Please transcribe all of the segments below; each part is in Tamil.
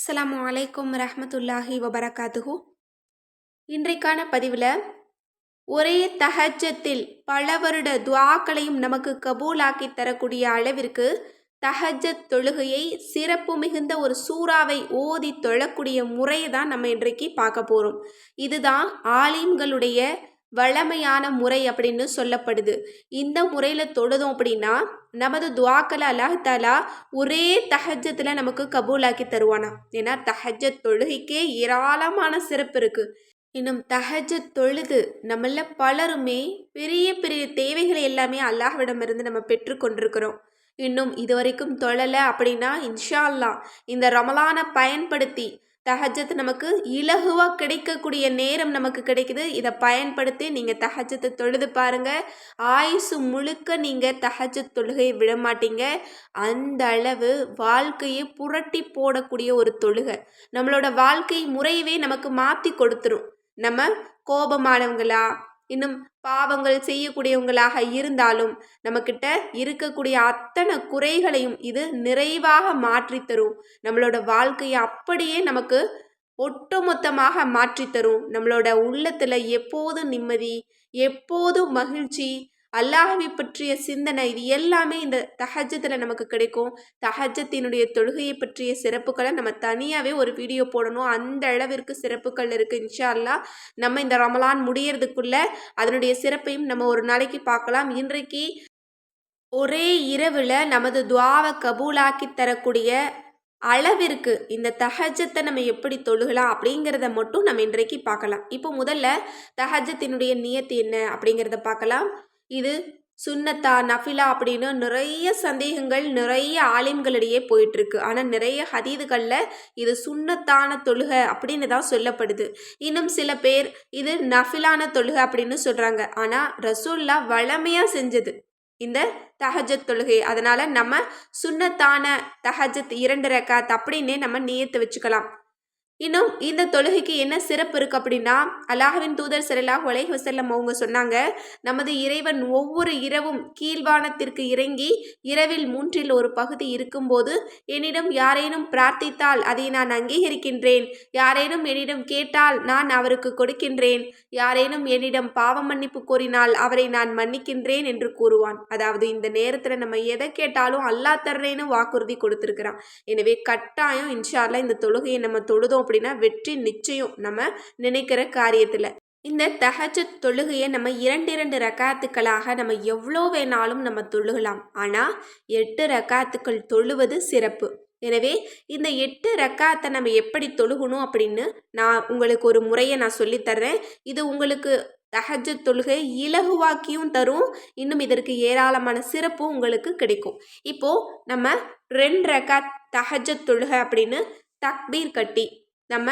அஸ்லாம் அலைக்கும் ரஹமத்துல்லாஹி வபரகாத்துஹு. இன்றைக்கான பதிவில் ஒரே தஹஜத்தில் பல வருட துவாக்களையும் நமக்கு கபூலாக்கி தரக்கூடிய அளவிற்கு தஹஜத் தொழுகையை சிறப்பு மிகுந்த ஒரு சூறாவை ஓதி தொழக்கூடிய முறையை தான் நம்ம இன்றைக்கு பார்க்க போகிறோம் இதுதான் ஆலிம்களுடைய வழமையான முறை அப்படின்னு சொல்லப்படுது. இந்த முறையில் தொழுதோம் அப்படின்னா நமது துவாக்களை அல்லாஹாலா ஒரே தஹஜத்தில் நமக்கு கபூலாக்கி தருவானா? ஏன்னா தஹஜத் தொழுகைக்கே ஏராளமான சிறப்பு இருக்குது இன்னும் தஹஜத் தொழுது நம்மள பலருமே பெரிய பெரிய தேவைகளை எல்லாமே அல்லாஹ்விடமிருந்து நம்ம பெற்றுக்கொண்டிருக்கிறோம் இன்னும் இது வரைக்கும் தொழலை அப்படின்னா இன்ஷா அல்லாஹ் இந்த ரமலானை பயன்படுத்தி தஹஜத் நமக்கு இலகுவாக கிடைக்கக்கூடிய நேரம் நமக்கு கிடைக்குது. இதை பயன்படுத்தி நீங்கள் தஹஜத்தை தொழுது பாருங்கள் ஆயுசு முழுக்க நீங்கள் தஹஜத் தொழுகையை விட மாட்டீங்க. அந்த அளவு வாழ்க்கையை புரட்டி போடக்கூடிய ஒரு தொழுகை. நம்மளோட வாழ்க்கை முறையவே நமக்கு மாற்றி கொடுத்துரும். நம்ம கோபமானவங்களா இன்னும் பாவங்கள் செய்யக்கூடியவங்களாக இருந்தாலும் நம்மக்கிட்ட இருக்கக்கூடிய அத்தனை குறைகளையும் இது நிறைவாக மாற்றி தரும். நம்மளோட வாழ்க்கையை அப்படியே நமக்கு ஒட்டுமொத்தமாக மாற்றி தரும். நம்மளோட உள்ளத்தில் எப்போதும் நிம்மதி எப்போதும் மகிழ்ச்சி அல்லாஹவை பற்றிய சிந்தனை இது எல்லாமே இந்த தஹஜத்தில் நமக்கு கிடைக்கும். தஹஜத்தினுடைய தொழுகையை பற்றிய சிறப்புகளை நம்ம தனியாகவே ஒரு வீடியோ போடணும். அந்த அளவிற்கு சிறப்புகள் இருக்குது இன்ஷா அல்லா நம்ம இந்த ரமலான் முடியறதுக்குள்ள அதனுடைய சிறப்பையும் நம்ம ஒரு நாளைக்கு பார்க்கலாம். இன்றைக்கு ஒரே இரவில் நமது துவாவை கபூலாக்கி தரக்கூடிய அளவிற்கு இந்த தஹஜத்தை நம்ம எப்படி தொழுகலாம் அப்படிங்கிறத மட்டும் நம்ம இன்றைக்கு பார்க்கலாம். இப்போ முதல்ல தஹஜத்தினுடைய நியத்து என்ன அப்படிங்கிறத பார்க்கலாம். இது சுன்னத்தா நஃபிலா அப்படின்னு நிறைய சந்தேகங்கள் நிறைய ஆலிம்களிடையே போயிட்டுருக்கு. ஆனால் நிறைய ஹதீதுகளில் இது சுன்னத்தான தொழுகை அப்படின்னு தான் சொல்லப்படுது. இன்னும் சில பேர் இது நஃபிலான தொழுகை அப்படின்னு சொல்கிறாங்க ஆனால் ரசூல்லா வளமையாக செஞ்சது இந்த தஹஜத் தொழுகை. அதனால் நம்ம சுண்ணத்தான தஹஜத் இரண்டு ரக்காத் அப்படின்னே நம்ம நியத்து வச்சுக்கலாம். இன்னும் இந்த தொழுகைக்கு என்ன சிறப்பு இருக்குது அப்படின்னா அல்லாஹவின் தூதர் சரலாஹ் ஒலை வசல்லம் அவங்க சொன்னாங்க நமது இறைவன் ஒவ்வொரு இரவும் கீழ்வானத்திற்கு இறங்கி இரவில் மூன்றில் ஒரு பகுதி இருக்கும்போது என்னிடம் யாரேனும் பிரார்த்தித்தால் அதை நான் அங்கீகரிக்கின்றேன். யாரேனும் என்னிடம் கேட்டால் நான் அவருக்கு கொடுக்கின்றேன். யாரேனும் என்னிடம் பாவ மன்னிப்பு கோரினால் அவரை நான் மன்னிக்கின்றேன் என்று கூறுவான். அதாவது இந்த நேரத்தில் நம்ம எதை கேட்டாலும் அல்லா தர்றேன்னு வாக்குறுதி கொடுத்துருக்கிறான். எனவே கட்டாயம் இன்ஷால்லா இந்த தொழுகையை நம்ம தொழுதோம் அப்படின்னா வெற்றி நிச்சயம் நம்ம நினைக்கிற காரியத்தில். இந்த தஹஜத் தொழுகையை நம்ம இரண்டு இரண்டு ரக்காத்துக்களாக நம்ம எவ்வளோ வேணாலும் நம்ம தொழுகலாம். ஆனால் எட்டு ரக்காத்துக்கள் தொழுவது சிறப்பு. எனவே இந்த எட்டு ரக்காத்தை நம்ம எப்படி தொழுகணும் அப்படின்னு நான் உங்களுக்கு ஒரு முறையை நான் சொல்லித்தர்றேன் இது உங்களுக்கு தஹஜ தொழுகை இலகுவாக்கியும் தரும். இன்னும் இதற்கு ஏராளமான சிறப்பும் உங்களுக்கு கிடைக்கும். இப்போது நம்ம ரெண்டு ரக்கா தஹஜ தொழுகை அப்படின்னு தக்பீர் கட்டி நம்ம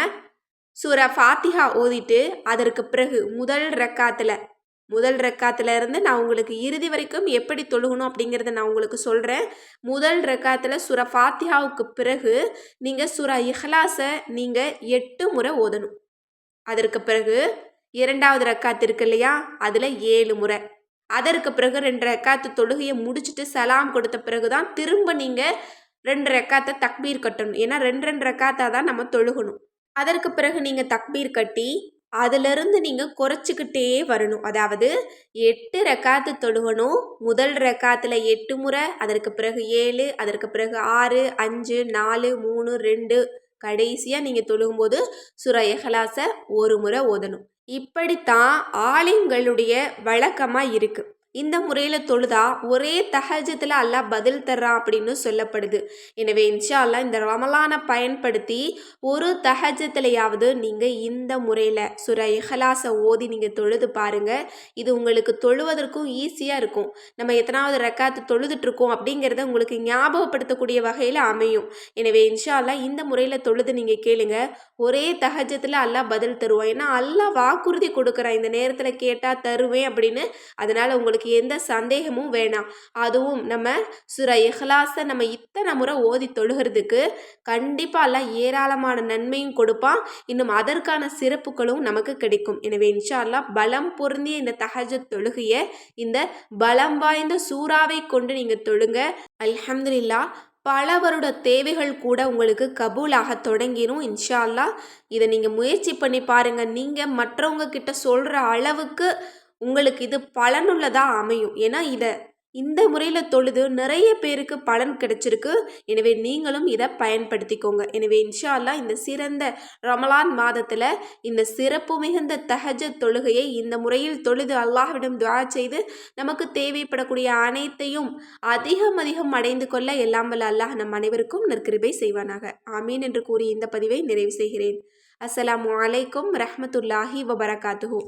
சூரா ஃபாத்திஹா ஓதிட்டு அதற்கு பிறகு முதல் ரக்காத்தில் முதல் ரக்காத்துல இருந்து நான் உங்களுக்கு இறுதி வரைக்கும் எப்படி தொழுகணும் அப்படிங்கிறத நான் உங்களுக்கு சொல்கிறேன் முதல் ரக்காத்தில் சுரா ஃபாத்தியாவுக்கு பிறகு நீங்கள் சுரா இஹ்லாஸை நீங்கள் எட்டு முறை ஓதணும். அதற்கு பிறகு இரண்டாவது ரக்காத்து இருக்கு இல்லையா? அதில் ஏழு முறை. அதற்கு பிறகு ரெண்டு ரக்காத்து தொழுகையை முடிச்சுட்டு சலாம் கொடுத்த பிறகு தான் திரும்ப நீங்கள் ரெண்டு ரெக்காத்தை தக்பீர் கட்டணும். ஏன்னா ரெண்டு ரெண்டு ரெக்காத்தாக தான் நம்ம தொழுகணும். அதற்கு பிறகு நீங்கள் தக்பீர் கட்டி அதிலிருந்து நீங்கள் குறைச்சிக்கிட்டே வரணும். அதாவது எட்டு ரெக்காத்து தொழுகணும். முதல் ரெக்காத்தில் எட்டு முறை அதற்கு பிறகு ஏழு அதற்கு பிறகு ஆறு அஞ்சு நாலு மூணு ரெண்டு. கடைசியாக நீங்கள் தொழுகும்போது சுர எஹலாசை ஒரு முறை ஓதணும். இப்படித்தான் ஆலிம்களுடைய வழக்கமாக இருக்குது இந்த முறையில் தொழுதா ஒரே தஹஜத்தில் அல்லாஹ் பதில் தர்றான் அப்படின்னு சொல்லப்படுது. எனவே இன்ஷா அல்லா இந்த ரமலானை பயன்படுத்தி ஒரு தஹஜத்துலையாவது நீங்கள் இந்த முறையில் சுர இஹலாசை ஓதி நீங்கள் தொழுது பாருங்கள் இது உங்களுக்கு தொழுவதற்கும் ஈஸியாக இருக்கும். நம்ம எத்தனாவது ரெக்காத்து தொழுதுட்ருக்கோம் அப்படிங்கிறத உங்களுக்கு ஞாபகப்படுத்தக்கூடிய வகையில் அமையும். எனவே இன்ஷா அல்லா இந்த முறையில் தொழுது நீங்கள் கேளுங்க. ஒரே தகஜத்தில் அல்லாஹ் பதில் தருவோம் ஏன்னா அல்லாஹ் வாக்குறுதி கொடுக்குறான். இந்த நேரத்தில் கேட்டால் தருவேன் அப்படின்னு. அதனால் உங்களுக்கு எந்த சந்தேகமும் வேணாம். அதுவும் நம்ம சுர இஹ்லாஸை நம்ம இத்தனை முறை ஓதி தொழுகிறதுக்கு கண்டிப்பாக எல்லாம் ஏராளமான நன்மையும் கொடுப்பான். இன்னும் அதற்கான சிறப்புகளும் நமக்கு கிடைக்கும். எனவே இன்ஷா அல்லா பலம் பொருந்திய இந்த தகஜ தொழுகையை இந்த பலம் வாய்ந்த சூறாவை கொண்டு நீங்கள் தொழுங்க. அல்ஹம்துலில்லா பல வருட தேவைகள் கூட உங்களுக்கு கபூலாக தொடங்கிடும் இன்ஷா அல்லாஹ் இதை நீங்கள் முயற்சி பண்ணி பாருங்கள் நீங்கள் மற்றவங்க கிட்ட சொல்கிற அளவுக்கு உங்களுக்கு இது பலனுள்ளதாக அமையும். ஏன்னா இதை இந்த முறையில் தொழுது நிறைய பேருக்கு பலன் கிடைச்சிருக்கு. எனவே நீங்களும் இதை பயன்படுத்திக்கோங்க. எனவே இன்ஷா அல்லாஹ் இந்த சிறந்த ரமலான் மாதத்தில் இந்த சிறப்பு மிகுந்த தஹஜ தொழுகையை இந்த முறையில் தொழுது அல்லாஹ்விடம் துவா செய்து நமக்கு தேவைப்படக்கூடிய அனைத்தையும் அதிகம் அதிகம் அடைந்து கொள்ள எல்லாம் வல்ல அல்லாஹ் நம் அனைவருக்கும் நற்கிருபை செய்வானாக. ஆமீன் என்று கூறி இந்த பதிவை நிறைவு செய்கிறேன். அஸ்லாம் அலைக்கும் ரஹ்மத்துல்லாஹி வபரகாத்துஹூ.